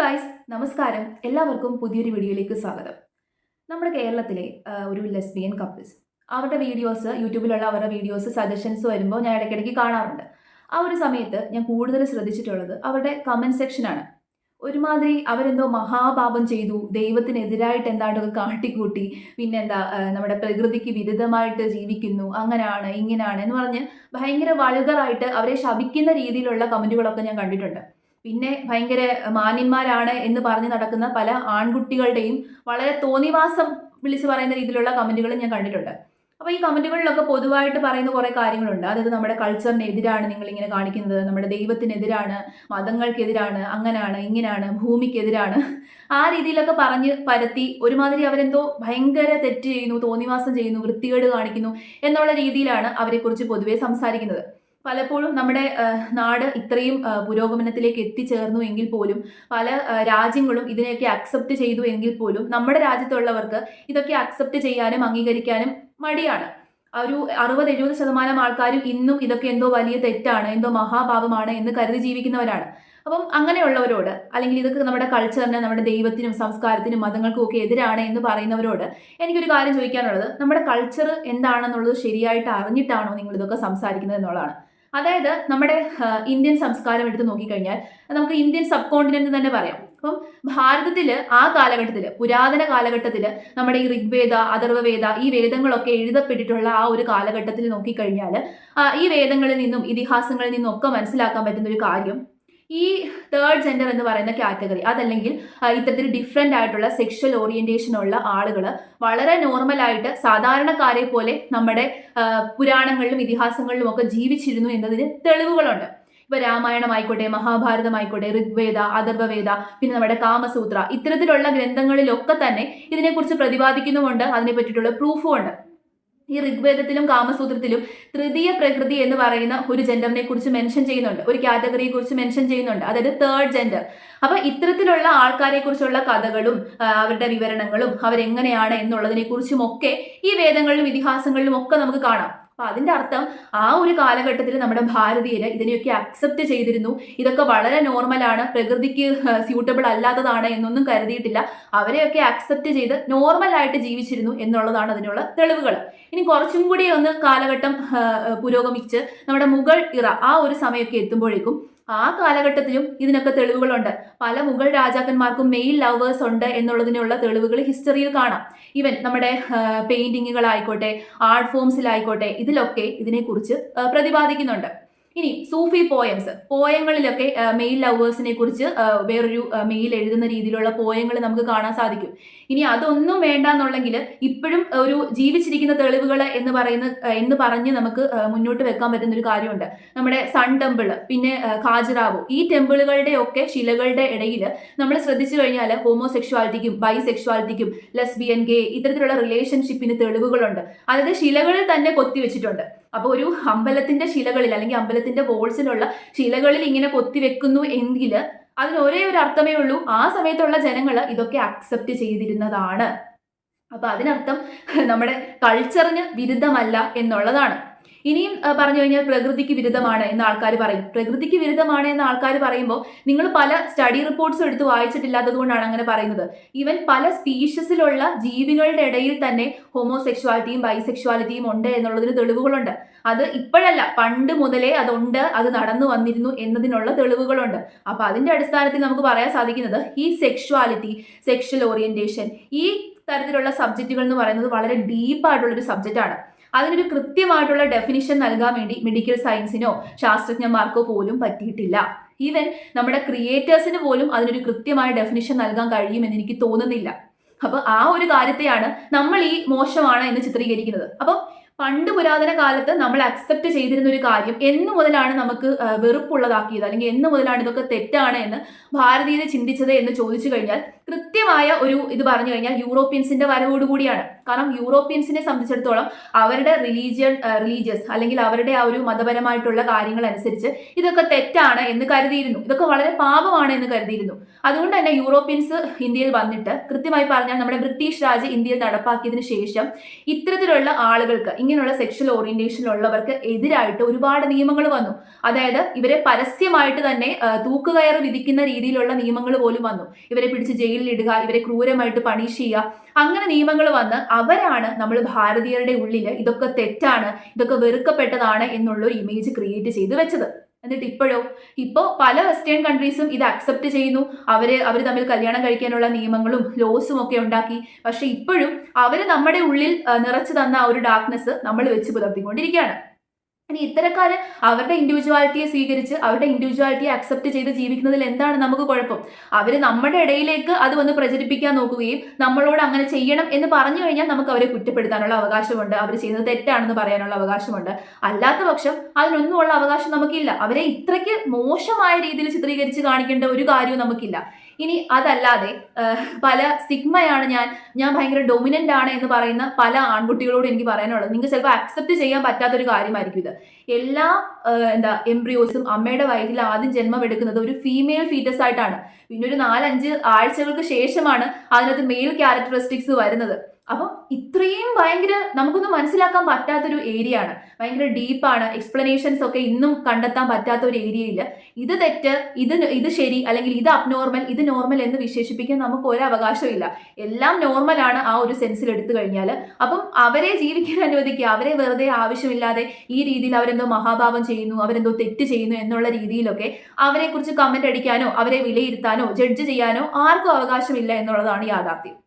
Guys നമസ്കാരം. എല്ലാവർക്കും പുതിയൊരു വീഡിയോയിലേക്ക് സ്വാഗതം. നമ്മുടെ കേരളത്തിലെ ഒരു ലെസ്ബിയൻ കപ്പിൾസ് അവരുടെ വീഡിയോസ് യൂട്യൂബിലുള്ള അവരുടെ വീഡിയോസ് സജഷൻസ് വരുമ്പോൾ ഞാൻ ഇടയ്ക്കിടയ്ക്ക് കാണാറുണ്ട്. ആ ഒരു സമയത്ത് ഞാൻ കൂടുതൽ ശ്രദ്ധിച്ചിട്ടുള്ളത് അവരുടെ കമന്റ് സെക്ഷനാണ് ഒരുമാതിരി അവരെന്തോ മഹാപാപം ചെയ്തു ദൈവത്തിനെതിരായിട്ട് എന്താണ്ടൊക്കെ കാട്ടിക്കൂട്ടി പിന്നെന്താ നമ്മുടെ പ്രകൃതിക്ക് വിരുദ്ധമായിട്ട് ജീവിക്കുന്നു അങ്ങനെയാണ് ഇങ്ങനെയാണ് എന്ന് പറഞ്ഞ് ഭയങ്കര വൾഗറായിട്ട് അവരെ ശപിക്കുന്ന രീതിയിലുള്ള കമന്റുകളൊക്കെ ഞാൻ കണ്ടിട്ടുണ്ട്. പിന്നെ ഭയങ്കര മാന്യന്മാരാണ് എന്ന് പറഞ്ഞ് നടക്കുന്ന പല ആൺകുട്ടികളുടെയും വളരെ തോന്നിവാസം വിളിച്ച് പറയുന്ന രീതിയിലുള്ള കമന്റുകളും ഞാൻ കണ്ടിട്ടുണ്ട്. അപ്പോൾ ഈ കമന്റുകളിലൊക്കെ പൊതുവായിട്ട് പറയുന്ന കുറേ കാര്യങ്ങളുണ്ട്. അതായത് നമ്മുടെ കൾച്ചറിനെതിരാണ് നിങ്ങൾ ഇങ്ങനെ കാണിക്കുന്നത്. നമ്മുടെ ദൈവത്തിനെതിരാണ് മതങ്ങൾക്കെതിരാണ് അങ്ങനെയാണ് ഇങ്ങനെയാണ് ഭൂമിക്കെതിരാണ്. ആ രീതിയിലൊക്കെ പറഞ്ഞ് പരത്തി ഒരുമാതിരി അവരെന്തോ ഭയങ്കര തെറ്റ് ചെയ്യുന്നു തോന്നിവാസം ചെയ്യുന്നു വൃത്തികേട് കാണിക്കുന്നു എന്നുള്ള രീതിയിലാണ് അവരെക്കുറിച്ച് പൊതുവേ സംസാരിക്കുന്നത്. പലപ്പോഴും നമ്മുടെ നാട് ഇത്രയും പുരോഗമനത്തിലേക്ക് എത്തിച്ചേർന്നു എങ്കിൽ പോലും പല രാജ്യങ്ങളും ഇതിനെയൊക്കെ അക്സെപ്റ്റ് ചെയ്തു എങ്കിൽ പോലും നമ്മുടെ രാജ്യത്തുള്ളവർക്ക് ഇതൊക്കെ അക്സെപ്റ്റ് ചെയ്യാനും അംഗീകരിക്കാനും മടിയാണ്. ഒരു അറുപത് എഴുപത് ശതമാനം ആൾക്കാരും ഇന്നും ഇതൊക്കെ എന്തോ വലിയ തെറ്റാണ് എന്തോ മഹാഭാവമാണ് എന്ന് കരുതി ജീവിക്കുന്നവരാണ്. അപ്പം അങ്ങനെയുള്ളവരോട് അല്ലെങ്കിൽ ഇതൊക്കെ നമ്മുടെ കൾച്ചറിന് നമ്മുടെ ദൈവത്തിനും സംസ്കാരത്തിനും മതങ്ങൾക്കും ഒക്കെ എതിരാണ് എന്ന് പറയുന്നവരോട് എനിക്കൊരു കാര്യം ചോദിക്കാനുള്ളത്. നമ്മുടെ കൾച്ചർ എന്താണെന്നുള്ളത് ശരിയായിട്ട് അറിഞ്ഞിട്ടാണോ നിങ്ങൾ ഇതൊക്കെ സംസാരിക്കുന്നത് എന്നുള്ളതാണ്. അതായത് നമ്മുടെ ഇന്ത്യൻ സംസ്കാരം എടുത്ത് നോക്കിക്കഴിഞ്ഞാൽ നമുക്ക് ഇന്ത്യൻ സബ് കോണ്ടിനെന്റ് തന്നെ പറയാം. അപ്പം ഭാരതത്തിൽ ആ കാലഘട്ടത്തിൽ പുരാതന കാലഘട്ടത്തിൽ നമ്മുടെ ഈ ഋഗ്വേദ അഥർവവേദ ഈ വേദങ്ങളൊക്കെ എഴുതപ്പെട്ടിട്ടുള്ള ആ ഒരു കാലഘട്ടത്തിൽ നോക്കിക്കഴിഞ്ഞാൽ ഈ വേദങ്ങളിൽ നിന്നും ഇതിഹാസങ്ങളിൽ നിന്നും ഒക്കെ മനസ്സിലാക്കാൻ പറ്റുന്ന ഒരു കാര്യം ഈ തേർഡ് ജെൻഡർ എന്ന് പറയുന്ന കാറ്റഗറി അതല്ലെങ്കിൽ ഇത്തരത്തിൽ ഡിഫറെന്റ് ആയിട്ടുള്ള സെക്ഷൽ ഓറിയന്റേഷൻ ഉള്ള ആളുകൾ വളരെ നോർമലായിട്ട് സാധാരണക്കാരെ പോലെ നമ്മുടെ പുരാണങ്ങളിലും ഇതിഹാസങ്ങളിലും ഒക്കെ ജീവിച്ചിരുന്നു എന്നതിന് തെളിവുകളുണ്ട്. ഇപ്പൊ രാമായണമായിക്കോട്ടെ മഹാഭാരതമായിക്കോട്ടെ ഋഗ്വേദ അഥർവവേദ പിന്നെ നമ്മുടെ കാമസൂത്ര ഇത്തരത്തിലുള്ള ഗ്രന്ഥങ്ങളിലൊക്കെ തന്നെ ഇതിനെക്കുറിച്ച് പ്രതിപാദിക്കുന്നുമുണ്ട്. അതിനെ പറ്റിയിട്ടുള്ള പ്രൂഫും ഉണ്ട്. ഈ ഋഗ്വേദത്തിലും കാമസൂത്രത്തിലും തൃതീയ പ്രകൃതി എന്ന് പറയുന്ന ഒരു ജെൻഡറിനെ കുറിച്ച് മെൻഷൻ ചെയ്യുന്നുണ്ട്. ഒരു കാറ്റഗറിയെ കുറിച്ച് മെൻഷൻ ചെയ്യുന്നുണ്ട്. അതായത് തേർഡ് ജെൻഡർ അപ്പൊ ഇത്തരത്തിലുള്ള ആൾക്കാരെ കുറിച്ചുള്ള കഥകളും അവരുടെ വിവരണങ്ങളും അവരെങ്ങനെയാണ് എന്നുള്ളതിനെ കുറിച്ചും ഒക്കെ ഈ വേദങ്ങളിലും ഇതിഹാസങ്ങളിലും ഒക്കെ നമുക്ക് കാണാം. അപ്പൊ അതിന്റെ അർത്ഥം ആ ഒരു കാലഘട്ടത്തിൽ നമ്മുടെ ഭാരതീയര് ഇതിനെയൊക്കെ അക്സെപ്റ്റ് ചെയ്തിരുന്നു. ഇതൊക്കെ വളരെ നോർമലാണ് പ്രകൃതിക്ക് സ്യൂട്ടബിൾ അല്ലാത്തതാണ് എന്നൊന്നും കരുതിയിട്ടില്ല. അവരെയൊക്കെ അക്സെപ്റ്റ് ചെയ്ത് നോർമൽ ആയിട്ട് ജീവിച്ചിരുന്നു എന്നുള്ളതാണ് അതിനുള്ള തെളിവുകൾ ഇനി കുറച്ചും കൂടി ഒന്ന് കാലഘട്ടം പുരോഗമിച്ച് നമ്മുടെ മുഗൾ ഇറ ആ ഒരു സമയമൊക്കെ എത്തുമ്പോഴേക്കും ആ കാലഘട്ടത്തിലും ഇതിനൊക്കെ തെളിവുകളുണ്ട്. പല മുഗൾ രാജാക്കന്മാർക്കും മെയിൽ ലവേഴ്സ് ഉണ്ട് എന്നുള്ളതിനുള്ള തെളിവുകൾ ഹിസ്റ്ററിയിൽ കാണാം. ഈവൻ നമ്മുടെ പെയിന്റിങ്ങുകളായിക്കോട്ടെ ആർട്ട് ഫോംസിലായിക്കോട്ടെ ഇതിലൊക്കെ ഇതിനെക്കുറിച്ച് പ്രതിപാദിക്കുന്നുണ്ട്. ഇനി സൂഫി പോയംസ് പോയങ്ങളിലൊക്കെ മെയിൽ ലവേഴ്സിനെ കുറിച്ച് വേറൊരു മെയിൽ എഴുതുന്ന രീതിയിലുള്ള പോയങ്ങൾ നമുക്ക് കാണാൻ സാധിക്കും. ഇനി അതൊന്നും വേണ്ട എന്നുള്ളെങ്കിൽ ഇപ്പോഴും ഒരു ജീവിച്ചിരിക്കുന്ന തെളിവുകൾ എന്ന് പറയുന്ന എന്ന് പറഞ്ഞ് നമുക്ക് മുന്നോട്ട് വെക്കാൻ പറ്റുന്ന ഒരു കാര്യമുണ്ട്. നമ്മുടെ സൺ ടെമ്പിൾ പിന്നെ ഖാജറാവു. ഈ ടെമ്പിളുകളുടെ ഒക്കെ ശിലകളുടെ ഇടയിൽ നമ്മൾ ശ്രദ്ധിച്ചു കഴിഞ്ഞാൽ ഹോമോസെക്ഷുവാലിറ്റിക്കും ബൈസെക്ഷുവാലിറ്റിക്കും ലെസ്ബിയൻ ഗേ ഇത്തരത്തിലുള്ള റിലേഷൻഷിപ്പിന് തെളിവുകളുണ്ട്. അതായത് ശിലകളിൽ തന്നെ കൊത്തിവെച്ചിട്ടുണ്ട് അപ്പോൾ ഒരു അമ്പലത്തിന്റെ ശിലകളിൽ അല്ലെങ്കിൽ അമ്പലത്തിന്റെ വോൾസിലുള്ള ശിലകളിൽ ഇങ്ങനെ കൊത്തിവെക്കുന്നു എങ്കിൽ അതിന് ഒരേ ഒരു അർത്ഥമേ ഉള്ളൂ. ആ സമയത്തുള്ള ജനങ്ങൾ ഇതൊക്കെ അക്സെപ്റ്റ് ചെയ്തിരുന്നതാണ്. അപ്പൊ അതിനർത്ഥം നമ്മുടെ കൾച്ചറിന് വിരുദ്ധമല്ല എന്നുള്ളതാണ്. ഇനിയും പറഞ്ഞു കഴിഞ്ഞാൽ പ്രകൃതിക്ക് വിരുദ്ധമാണ് എന്ന് ആൾക്കാർ പറയും. പ്രകൃതിക്ക് വിരുദ്ധമാണ് എന്ന് ആൾക്കാർ പറയുമ്പോൾ നിങ്ങൾ പല സ്റ്റഡി റിപ്പോർട്ട്സും എടുത്ത് വായിച്ചിട്ടില്ലാത്തത് കൊണ്ടാണ് അങ്ങനെ പറയുന്നത്. ഈവൻ പല സ്പീഷ്യസിലുള്ള ജീവികളുടെ ഇടയിൽ തന്നെ ഹോമോസെക്ഷുവാലിറ്റിയും ബൈസെക്ഷുവാലിറ്റിയും ഉണ്ട് എന്നുള്ളതിന് തെളിവുകളുണ്ട്. അത് ഇപ്പോഴല്ല പണ്ട് മുതലേ അതുണ്ട് അത് നടന്നു വന്നിരുന്നു എന്നതിനുള്ള തെളിവുകളുണ്ട്. അപ്പൊ അതിന്റെ അടിസ്ഥാനത്തിൽ നമുക്ക് പറയാൻ സാധിക്കുന്നത് ഈ സെക്ഷുവാലിറ്റി സെക്ഷൽ ഓറിയന്റേഷൻ ഈ തരത്തിലുള്ള സബ്ജക്റ്റുകൾ എന്ന് പറയുന്നത് വളരെ ഡീപ്പായിട്ടുള്ള ഒരു സബ്ജക്റ്റാണ് അതിനൊരു കൃത്യമായിട്ടുള്ള ഡെഫിനിഷൻ നൽകാൻ വേണ്ടി മെഡിക്കൽ സയൻസിനോ ശാസ്ത്രജ്ഞന്മാർക്കോ പോലും പറ്റിയിട്ടില്ല. ഈവൻ നമ്മുടെ ക്രിയേറ്റേഴ്സിന് പോലും അതിനൊരു കൃത്യമായ ഡെഫിനിഷൻ നൽകാൻ കഴിയുമെന്ന് എനിക്ക് തോന്നുന്നില്ല. അപ്പോൾ ആ ഒരു കാര്യത്തെയാണ് നമ്മൾ ഈ മോശമാണ് എന്ന് ചിത്രീകരിക്കുന്നത്. അപ്പം പണ്ട് പുരാതന കാലത്ത് നമ്മൾ അക്സെപ്റ്റ് ചെയ്തിരുന്ന ഒരു കാര്യം എന്ന് മുതലാണ് നമുക്ക് വെറുപ്പുള്ളതാക്കിയത്. അല്ലെങ്കിൽ എന്ന് മുതലാണ് ഇതൊക്കെ തെറ്റാണ് എന്ന് ഭാരതീയത ചിന്തിച്ചത് എന്ന് ചോദിച്ചു കഴിഞ്ഞാൽ കൃത്യമായ ഒരു ഇത് പറഞ്ഞു കഴിഞ്ഞാൽ യൂറോപ്യൻസിന്റെ വരവോടുകൂടിയാണ്. കാരണം യൂറോപ്യൻസിനെ സംബന്ധിച്ചിടത്തോളം അവരുടെ റിലീജിയൻ റിലീജിയസ് അല്ലെങ്കിൽ അവരുടെ ആ ഒരു മതപരമായിട്ടുള്ള കാര്യങ്ങൾ അനുസരിച്ച് ഇതൊക്കെ തെറ്റാണ് എന്ന് കരുതിയിരുന്നു. ഇതൊക്കെ വളരെ പാപമാണ് എന്ന് കരുതിയിരുന്നു. അതുകൊണ്ട് തന്നെ യൂറോപ്യൻസ് ഇന്ത്യയിൽ വന്നിട്ട് കൃത്യമായി പറഞ്ഞാൽ നമ്മുടെ ബ്രിട്ടീഷ് രാജ് ഇന്ത്യയിൽ നടപ്പാക്കിയതിനു ശേഷം ഇത്തരത്തിലുള്ള ആളുകൾക്ക് ഇങ്ങനെയുള്ള സെക്ഷൽ ഓറിയന്റേഷൻ ഉള്ളവർക്ക് എതിരായിട്ട് ഒരുപാട് നിയമങ്ങൾ വന്നു. അതായത് ഇവരെ പരസ്യമായിട്ട് തന്നെ തൂക്കുകയറ് വിധിക്കുന്ന രീതിയിലുള്ള നിയമങ്ങൾ പോലും വന്നു. ഇവരെ പിടിച്ച് ജയിലിൽ ഇടുക ഇവരെ ക്രൂരമായിട്ട് പണിഷ് ചെയ്യുക. അങ്ങനെ നിയമങ്ങൾ വന്ന് അവരാണ് നമ്മൾ ഭാരതീയരുടെ ഉള്ളിൽ ഇതൊക്കെ തെറ്റാണ് ഇതൊക്കെ വെറുക്കപ്പെട്ടതാണ് എന്നുള്ള ഒരു ഇമേജ് ക്രിയേറ്റ് ചെയ്ത് വെച്ചത്. എന്നിട്ട് ഇപ്പോഴോ? ഇപ്പോൾ പല വെസ്റ്റേൺ കൺട്രീസും ഇത് അക്സെപ്റ്റ് ചെയ്യുന്നു. അവർ അവർ തമ്മിൽ കല്യാണം കഴിക്കാനുള്ള നിയമങ്ങളും ലോസും ഒക്കെ ഉണ്ടാക്കി. പക്ഷെ ഇപ്പോഴും അവർ നമ്മുടെ ഉള്ളിൽ നിറച്ചു തന്ന ഒരു ഡാർക്ക്നെസ് നമ്മൾ വെച്ച് പുലർത്തിക്കൊണ്ടിരിക്കുകയാണ്. ഇനി ഇത്തരക്കാർ അവരുടെ ഇൻഡിവിജ്വാലിറ്റിയെ സ്വീകരിച്ച് അവരുടെ ഇൻഡിവിജ്വാലിറ്റിയെ അക്സെപ്റ്റ് ചെയ്ത് ജീവിക്കുന്നതിൽ എന്താണ് നമുക്ക് കുഴപ്പം? അവർ നമ്മുടെ ഇടയിലേക്ക് അത് വന്ന് പ്രചരിപ്പിക്കാൻ നോക്കുകയും നമ്മളോട് അങ്ങനെ ചെയ്യണം എന്ന് പറഞ്ഞു കഴിഞ്ഞാൽ നമുക്ക് അവരെ കുറ്റപ്പെടുത്താനുള്ള അവകാശമുണ്ട്. അവർ ചെയ്യുന്നത് തെറ്റാണെന്ന് പറയാനുള്ള അവകാശമുണ്ട്. അല്ലാത്ത പക്ഷം അതിനൊന്നുമുള്ള അവകാശം നമുക്കില്ല. അവരെ ഇത്രയ്ക്ക് മോശമായ രീതിയിൽ ചിത്രീകരിച്ച് കാണിക്കേണ്ട ഒരു കാര്യവും നമുക്കില്ല. ഇനി അതല്ലാതെ പല സിഗ്മയാണ് ഞാൻ ഞാൻ ഭയങ്കര ഡൊമിനന്റ് ആണ് എന്ന് പറയുന്ന പല ആൺകുട്ടികളോട് എനിക്ക് പറയാനുള്ളത്. നിങ്ങൾക്ക് ചിലപ്പോൾ അക്സെപ്റ്റ് ചെയ്യാൻ പറ്റാത്തൊരു കാര്യമായിരിക്കും ഇത്. എല്ലാ എന്താ എംബ്രിയോസും അമ്മയുടെ വയറ്റിൽ ആദ്യം ജന്മം എടുക്കുന്നത് ഒരു ഫീമെയിൽ ഫീറ്റസ് ആയിട്ടാണ്. പിന്നെ ഒരു നാലഞ്ച് ആഴ്ചകൾക്ക് ശേഷമാണ് അതിനകത്ത് മെയിൽ ക്യാരക്ടറിസ്റ്റിക്സ് വരുന്നത്. അപ്പം ഇത്രയും ഭയങ്കര നമുക്കൊന്നും മനസ്സിലാക്കാൻ പറ്റാത്തൊരു ഏരിയ ആണ്. ഭയങ്കര ഡീപ്പാണ് എക്സ്പ്ലനേഷൻസ് ഒക്കെ ഇന്നും കണ്ടെത്താൻ പറ്റാത്ത ഒരു ഏരിയയിൽ ഇത് തെറ്റ് ഇത് ഇത് ശരി അല്ലെങ്കിൽ ഇത് അബ്നോർമൽ ഇത് നോർമൽ എന്ന് വിശേഷിപ്പിക്കാൻ നമുക്ക് ഒരു അവകാശവും ഇല്ല. എല്ലാം നോർമൽ ആണ് ആ ഒരു സെൻസിൽ എടുത്തു കഴിഞ്ഞാൽ അപ്പം അവരെ ജീവിക്കാൻ അനുവദിക്കുക. അവരെ വെറുതെ ആവശ്യമില്ലാതെ ഈ രീതിയിൽ അവരെന്തോ മഹാഭാവം ചെയ്യുന്നു അവരെന്തോ തെറ്റ് ചെയ്യുന്നു എന്നുള്ള രീതിയിലൊക്കെ അവരെക്കുറിച്ച് കമന്റ് അടിക്കാനോ അവരെ വിലയിരുത്താനോ ജഡ്ജ് ചെയ്യാനോ ആർക്കും അവകാശമില്ല എന്നുള്ളതാണ് യാഥാർത്ഥ്യം.